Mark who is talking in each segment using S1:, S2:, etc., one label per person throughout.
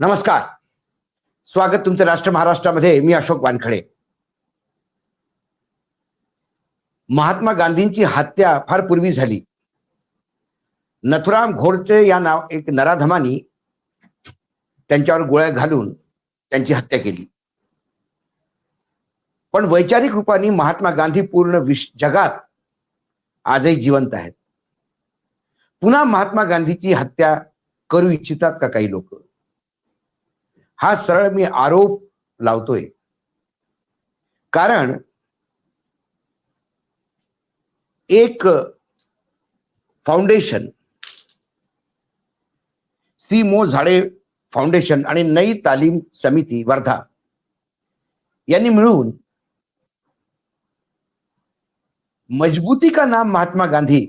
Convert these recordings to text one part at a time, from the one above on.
S1: नमस्कार. स्वागत तुमचं राष्ट्र महाराष्ट्रामध्ये. मी अशोक वानखडे. महात्मा गांधींची हत्या फार पूर्वी झाली. नथुराम घोडचे या नाव एक नराधमानी त्यांच्यावर गोळ्या घालून त्यांची हत्या केली. पण वैचारिक रूपाने महात्मा गांधी पूर्ण विश जगात आजही जिवंत आहेत. पुन्हा महात्मा गांधीची हत्या करू इच्छितात का काही लोक? हा सरळ मी आरोप लावतोय. कारण एक फाउंडेशन सी मो झाडे फाउंडेशन आणि नई तालीम समिती वर्धा यांनी मिळून मजबूती का नाम महात्मा गांधी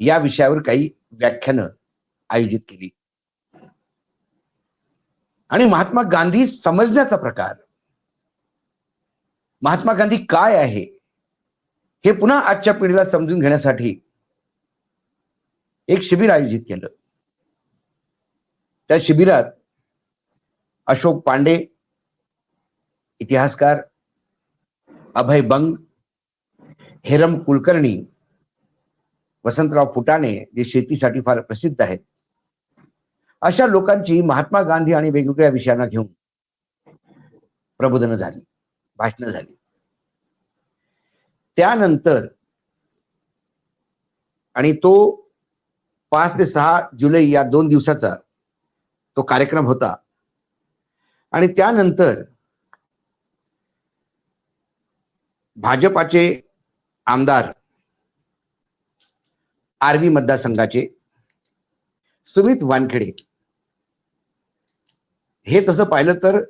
S1: या विषयावर काही व्याख्यानं आयोजित केली. आणि महात्मा गांधी समजण्याचा प्रकार. महात्मा गांधी काय आहे? हे पुन्हा आजच्या पिढीला समजून घेण्यासाठी एक शिबिर आयोजित केलं. त्या शिबिरात अशोक पांडे इतिहासकार अभय बंग हेरम कुलकर्णी वसंतराव फुटाणे जे शेतीसाठी फार प्रसिद्ध आहेत अशा लोकांची महात्मा गांधी आणि वेगवेगळ्या विषयांना घेऊन प्रबोधनं झाली भाषणं झाली. त्यानंतर आणि तो पाच ते सहा जुलै या दोन दिवसाचा तो कार्यक्रम होता. आणि त्यानंतर भाजपाचे आमदार आर्वी मतदारसंघाचे सुमित वानखेडे हे तसं पाहिलं तर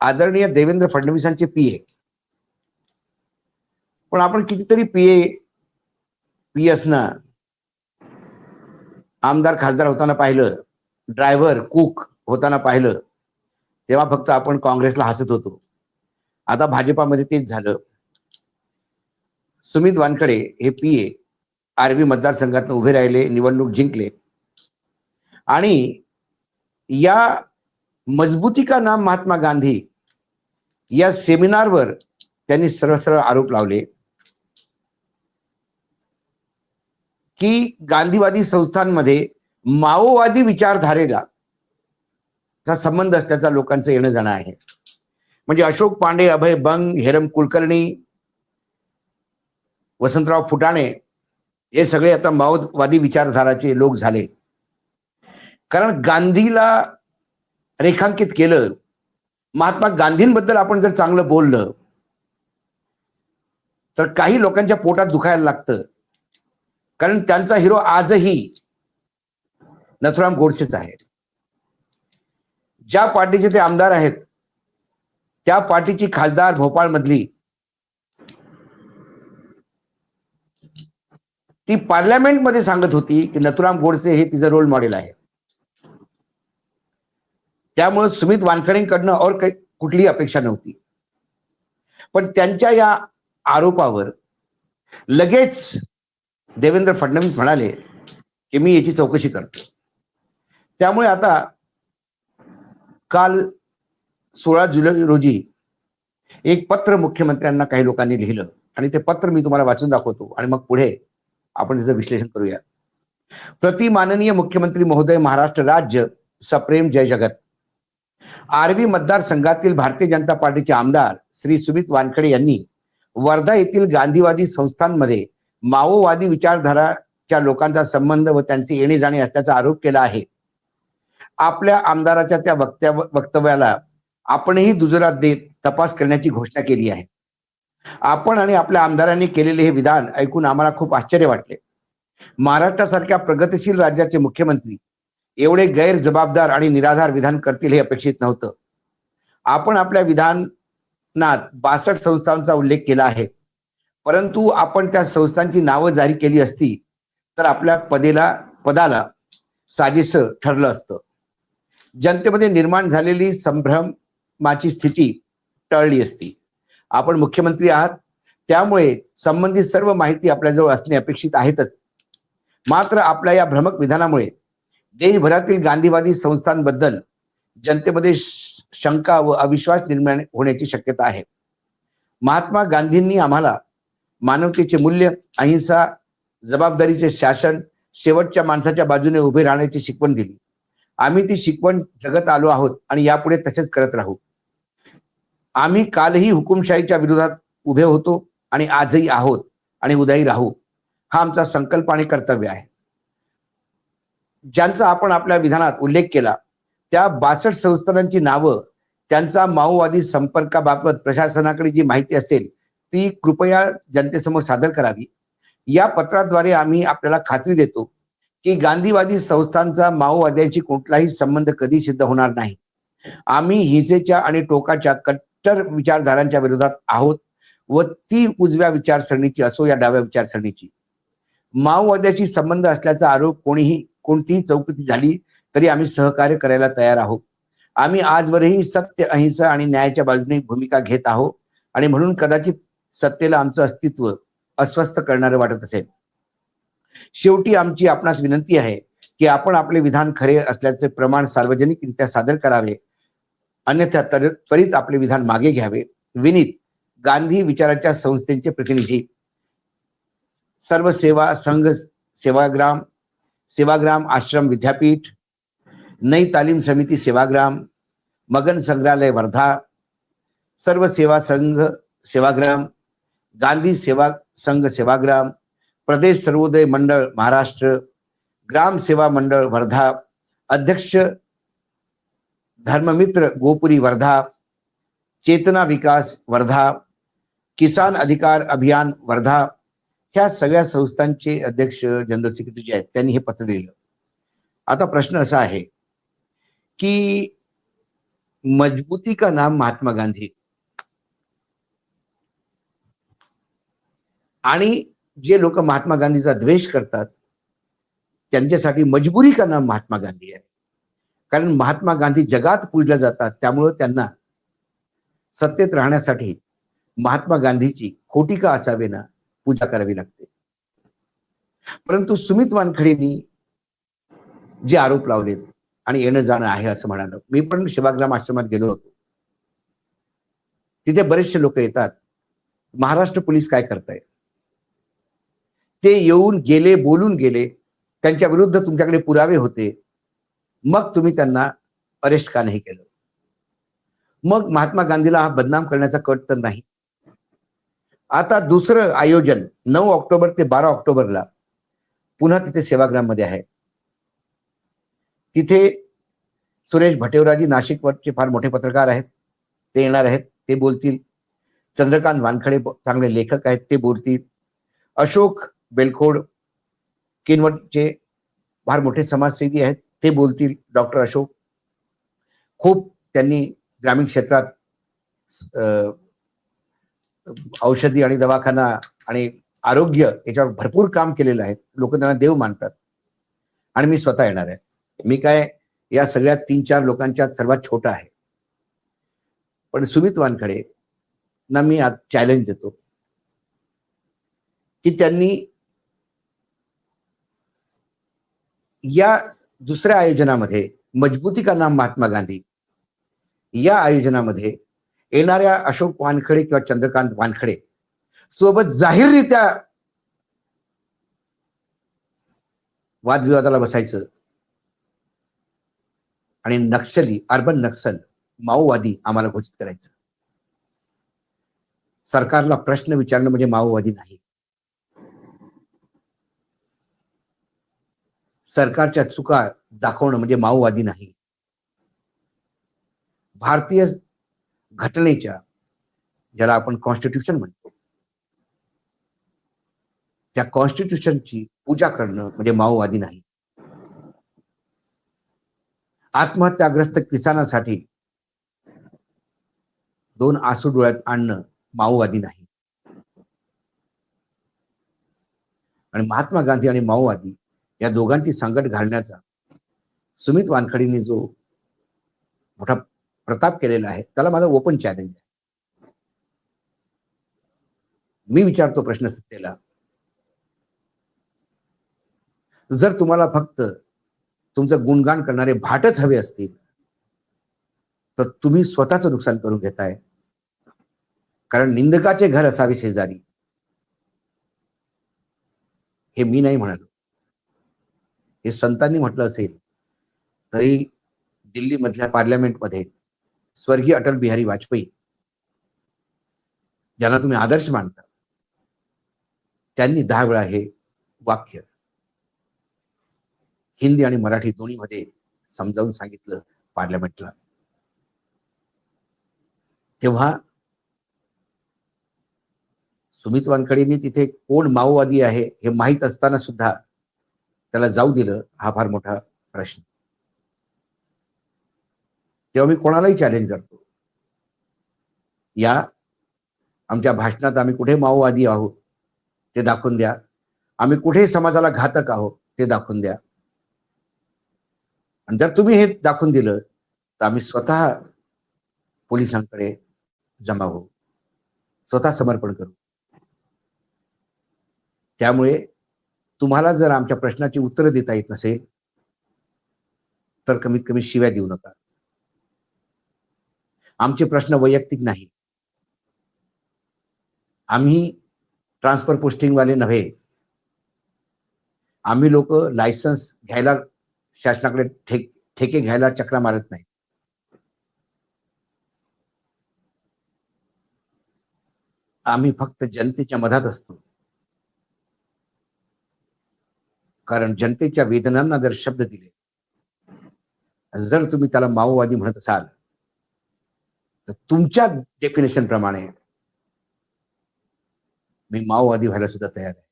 S1: आदरणीय देवेंद्र फडणवीसांचे पीए पण आपण कितीतरी पीए पी असना आमदार खासदार होताना पाहिलं ड्रायव्हर कुक होताना पाहिलं तेव्हा फक्त आपण काँग्रेसला हसत होतो. आता भाजपामध्ये तेच झालं. सुमित वानखडे हे पीए आरवी मतदारसंघातून उभे राहिले निवडणूक जिंकले. आणि या मजबूती का नाम महात्मा गांधी या सेमिनारवर त्यांनी सरळ सरळ आरोप लावले की गांधीवादी संस्थांमध्ये माओवादी विचारधारेला चा संबंध असल्याचा लोकांचं येणं जाणं आहे. म्हणजे अशोक पांडे अभय बंग हेरम कुलकर्णी वसंतराव फुटाणे हे सगळे आता माओवादी विचारधाराचे लोक झाले. कारण गांधीला रेखांकित केलं महात्मा गांधींबद्दल आपण जर चांगलं बोललं तर काही लोकांच्या पोटात दुखायला लागतं. कारण त्यांचा हिरो आजही नथुराम गोडसेच आहे. ज्या पार्टीचे ते आमदार आहेत त्या पार्टीची खासदार भोपाळ मधली ती पार्लियामेंटमध्ये सांगत होती की नथुराम गोडसे हे तिचं रोल मॉडेल आहे त्यामुळे सुमित वानखडेंकडनं और काही कुठलीही अपेक्षा नव्हती. पण त्यांच्या या आरोपावर लगेच देवेंद्र फडणवीस म्हणाले की मी याची चौकशी करतो. त्यामुळे आता काल सोळा जुलै रोजी एक पत्र मुख्यमंत्र्यांना काही लोकांनी लिहिलं आणि ते पत्र मी तुम्हाला वाचून दाखवतो आणि मग पुढे आपण त्याचं विश्लेषण करूया. प्रति माननीय मुख्यमंत्री महोदय महाराष्ट्र राज्य सप्रेम जय जगत. आरवी मतदारसंघातील भारतीय जनता पार्टीचे आमदार श्री सुमित वानखडे यांनी वर्धा येथील गांधीवादी संस्थांमध्ये माओवादी विचारधाराच्या लोकांचा संबंध व त्यांचे येणे जाणे असल्याचा आरोप केला आहे. आपल्या आमदाराच्या त्या वक्त्या वक्तव्याला आपणही दुजोरा देत तपास करण्याची घोषणा केली आहे. आपण आणि आपल्या आमदारांनी केलेले हे विधान ऐकून आम्हाला खूप आश्चर्य वाटले. महाराष्ट्रासारख्या प्रगतिशील राज्याचे मुख्यमंत्री एवढे गैरजबाबदार आणि निराधार विधान करतील हे अपेक्षित नव्हतं. आपण आपल्या विधानात बासष्ट संस्थांचा उल्लेख केला आहे. परंतु आपण त्या संस्थांची नावं जारी केली असती तर आपल्या पदेला पदाला साजेस ठरलं असतं. जनतेमध्ये निर्माण झालेली संभ्रमाची स्थिती टळली असती. आपण मुख्यमंत्री आहात त्यामुळे संबंधित सर्व माहिती आपल्याजवळ असणे अपेक्षित आहेतच. मात्र आपल्या या भ्रमक विधानामुळे देशभरातील गांधीवादी संस्थांबद्दल जनतेमध्ये श- शंका व अविश्वास निर्माण होण्याची शक्यता आहे. महात्मा गांधींनी आम्हाला मानवतेचे मूल्य अहिंसा जबाबदारीचे शासन शेवटच्या माणसाच्या बाजूने उभे राहण्याची शिकवण दिली. आम्ही ती शिकवण जगत आलो आहोत आणि यापुढे तसेच करत राहू. आम्ही कालही हुकुमशाहीच्या विरोधात उभे होतो आणि आजही आहोत आणि उद्याही राहू. हा आमचा संकल्प आणि कर्तव्य आहे. ज्यांचा आपण आपल्या विधानात उल्लेख केला त्या बासष्ट संस्थानांची नावं त्यांचा माओवादी संपर्काबाबत प्रशासनाकडे जी माहिती असेल ती कृपया जनतेसमोर सादर करावी. या पत्राद्वारे आम्ही आपल्याला खात्री देतो की गांधीवादी संस्थांचा माओवाद्यांशी कुठलाही संबंध कधी सिद्ध होणार नाही. आम्ही हिंसेच्या आणि टोकाच्या कट्टर विचारधारांच्या विरोधात आहोत व ती उजव्या विचारसरणीची असो या डाव्या विचारसरणीची. माओवाद्याशी संबंध असल्याचा आरोप कोणीही कोणतीही चौकती झाली तरी आम्ही सहकार्य करायला तयार आहोत. आम्ही आजवरही सत्य अहिंसा आणि न्यायाच्या बाजूने भूमिका घेत आहोत आणि म्हणून कदाचित सत्तेला आमचं अस्तित्व अस्वस्थ करणारं वाटत असेल. शेवटी आमची आपणास विनंती आहे की आपण आपले विधान खरे असल्याचे प्रमाण सार्वजनिकरित्या सादर करावे. अन्यथा त्वरित आपले विधान मागे घ्यावे. विनीत गांधी विचाराच्या संस्थेचे प्रतिनिधी. सर्व सेवा संघ सेवाग्राम सेवाग्राम आश्रम विद्यापीठ, नई तालीम समिति सेवाग्राम, मगन संग्रहालय वर्धा, सर्व सेवा संघ सेवाग्राम, गांधी सेवा संघ सेवाग्राम, प्रदेश सर्वोदय मंडल महाराष्ट्र, ग्राम सेवा मंडल वर्धा, अध्यक्ष धर्ममित्र गोपुरी वर्धा, चेतना विकास वर्धा, किसान अधिकार अभियान वर्धा ह्या सगळ्या संस्थांचे अध्यक्ष जनरल सेक्रेटरी जे आहेत त्यांनी हे पत्र लिहिलं. आता प्रश्न असा आहे की मजबूती का नाम महात्मा गांधी? आणि जे लोक महात्मा गांधीचा द्वेष करतात त्यांच्यासाठी मजबुरी का नाम महात्मा गांधी आहे? कारण महात्मा गांधी जगात पूजल्या जातात त्यामुळं त्यांना सत्तेत राहण्यासाठी महात्मा गांधीची खोटी का असावे ना? पूजा करावी लागते. परंतु सुमित वानखडेंनी जे आरोप लावलेत आणि येणं जाणं आहे असं म्हणालं मी पण सेवाग्राम आश्रमात गेलो होतो. तिथे बरेचसे लोक येतात. महाराष्ट्र पोलीस काय करताय ते येऊन गेले बोलून गेले त्यांच्या विरुद्ध तुमच्याकडे पुरावे होते. मग तुम्ही त्यांना अरेस्ट का नाही केलं? मग महात्मा गांधीला हा बदनाम करण्याचा कट तर नाही. आता दुसरं आयोजन नऊ ऑक्टोबर ते बारा ऑक्टोबरला पुन्हा तिथे सेवाग्राममध्ये आहे. तिथे सुरेश भटेवराजी नाशिकवरचे फार मोठे पत्रकार आहेत. ते येणार आहेत ते बोलतील. चंद्रकांत वानखडे चांगले लेखक आहेत ते बोलतील. अशोक बेलखोड किनवटचे फार मोठे समाजसेवी आहेत ते बोलतील. डॉक्टर अशोक खूप त्यांनी ग्रामीण क्षेत्रात औषधी आणि दवाखाना आणि आरोग्य याच्यावर भरपूर काम केलेलं आहे. लोक त्यांना देव मानतात. आणि मी स्वतः येणार आहे. मी काय या सगळ्या तीन चार लोकांच्या सर्वात छोटा आहे. पण सुमित वानखडे ना मी आज चॅलेंज देतो. की त्यांनी या दुसऱ्या आयोजनामध्ये मजबूती का नाम महात्मा गांधी या आयोजनामध्ये येणाऱ्या अशोक वानखडे किंवा चंद्रकांत वानखडे सोबत जाहीररित्या वादविवादाला बसायचं. आणि नक्षली अर्बन नक्सल माओवादी आम्हाला घोषित करायचं. सरकारला प्रश्न विचारणं म्हणजे माओवादी नाही. सरकारच्या चुका दाखवणं म्हणजे माओवादी नाही. भारतीय घटनेच्या ज्याला आपण कॉन्स्टिट्यूशन म्हणतो. त्या कॉन्स्टिट्यूशनची पूजा करणं म्हणजे माओवादी नाही. आत्महत्याग्रस्त किसानासाठी दोन आसू डोळ्यात आणणं माओवादी नाही. आणि महात्मा गांधी आणि माओवादी या दोघांची संकट घालण्याचा सुमित वानखडींनी जो मोठा प्रताप केलेला आहे. त्याला माझा ओपन चॅलेंज आहे. मी विचारतो प्रश्न सत्तेला. जर तुम्हाला फक्त तुमचं गुणगान करणारे भाटच हवे असतील तर तुम्ही स्वतःचं नुकसान करून घेताय. कारण निंदकाचे घर असावे शेजारी. हे मी नाही म्हणालो. हे संतांनी म्हटलं असेल तरी दिल्लीमधल्या पार्लमेंटमध्ये स्वर्गीय अटल बिहारी वाजपेयी ज्यांना तुम्ही आदर्श मानता त्यांनी दहा वेळा हे वाक्य हिंदी आणि मराठी दोन्हीमध्ये समजावून सांगितलं पार्लमेंटला. तेव्हा सुमित वानखेडेंनी तिथे कोण माओवादी आहे हे माहीत असताना सुद्धा त्याला जाऊ दिलं हा फार मोठा प्रश्न. तेव्हा मी कोणालाही चॅलेंज करतो. या आमच्या भाषणात आम्ही कुठे माओवादी आहोत ते दाखवून द्या. आम्ही कुठे समाजाला घातक आहोत ते दाखवून द्या. आणि जर तुम्ही हे दाखवून दिलं तर आम्ही स्वतः पोलिसांकडे जमा होऊ. स्वतः समर्पण करू. त्यामुळे तुम्हाला जर आमच्या प्रश्नाची उत्तरं देता येत नसेल तर कमीत कमी शिव्या देऊ नका. आमचे प्रश्न वैयक्तिक नाही. आम्ही ट्रान्सफर पोस्टिंगवाले नव्हे. आम्ही लोक लायसन्स घ्यायला शासनाकडे ठेक ठेके घ्यायला चक्रा मारत नाही आम्ही फक्त जनतेच्या मधात असतो. कारण जनतेच्या वेदनांना जर शब्द दिले जर तुम्ही त्याला माओवादी म्हणत असाल तर तुमच्या डेफिनेशन प्रमाणे मी माओवादी व्हायला सुद्धा तयार आहे.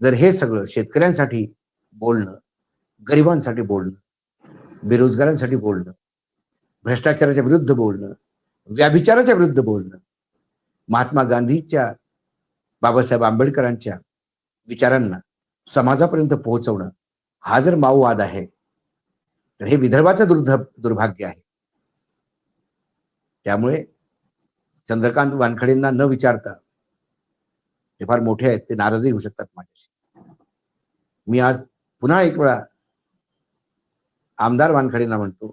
S1: जर हे सगळं शेतकऱ्यांसाठी बोलणं गरिबांसाठी बोलणं बेरोजगारांसाठी बोलणं भ्रष्टाचाराच्या विरुद्ध बोलणं व्याभिचाराच्या विरुद्ध बोलणं महात्मा गांधीच्या बाबासाहेब आंबेडकरांच्या विचारांना समाजापर्यंत पोहोचवणं हा जर माओवाद आहे तर हे विदर्भाचं दुर्ध दुर्भाग्य आहे. त्यामुळे चंद्रकांत वानखडेंना न विचारता ते फार मोठे आहेत ते नाराजही होऊ शकतात माझ्याशी. मी आज पुन्हा एक वेळा आमदार वानखडेंना म्हणतो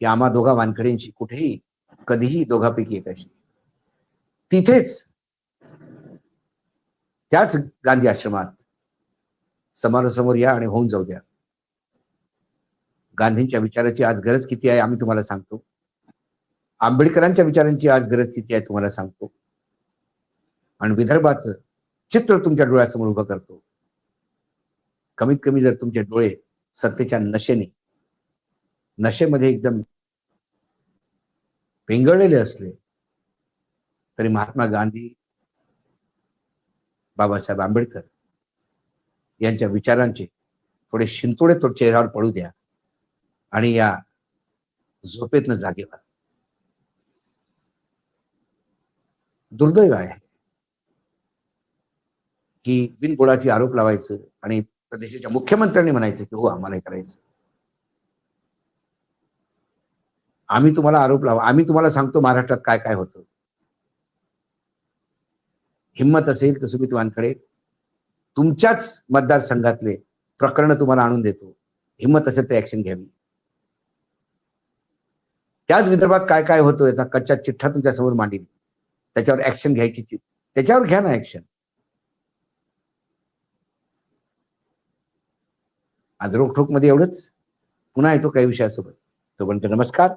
S1: की आम्हा दोघा वानखडेंशी कुठेही कधीही दोघापैकी एकाशी. तिथेच त्याच गांधी आश्रमात समोरासमोर या आणि होऊन जाऊ द्या. गांधींच्या विचाराची आज गरज किती आहे आम्ही तुम्हाला सांगतो. आंबेडकरांच्या विचारांची आज गरज किती आहे तुम्हाला सांगतो. आणि विदर्भाचं चित्र तुमच्या डोळ्यासमोर उभं करतो. कमीत कमी जर तुमचे डोळे सत्तेच्या नशेने नशेमध्ये एकदम पेंगळलेले असले तरी महात्मा गांधी बाबासाहेब आंबेडकर यांच्या विचारांचे थोडे शिंतोडे तो चेहऱ्यावर पडू द्या. आणि या झोपेतनं जागे व्हा. दुर्दैव आहे की बिनबुडाचे आरोप लावायचं आणि प्रदेशाच्या मुख्यमंत्र्यांनी म्हणायचं की हो आम्हाला हे करायचं. आम्ही तुम्हाला आरोप लावा. आम्ही तुम्हाला सांगतो महाराष्ट्रात काय काय होतं. हिंमत असेल तर सुमित वानखडे तुमच्याच मतदारसंघातले प्रकरण तुम्हाला आणून देतो. हिंमत असेल तर ऍक्शन घ्यावी. त्याच विदर्भात काय काय होतं याचा कच्चा चिठ्ठा तुमच्यासमोर मांडील त्याच्यावर ऍक्शन घ्यायची त्याच्यावर घ्या ना ऍक्शन आज रोखोकमध्ये एवढंच. पुन्हा येतो काही विषयासोबत. तोपर्यंत नमस्कार.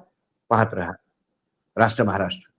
S1: पाहत राहा. राष्ट्र महाराष्ट्र.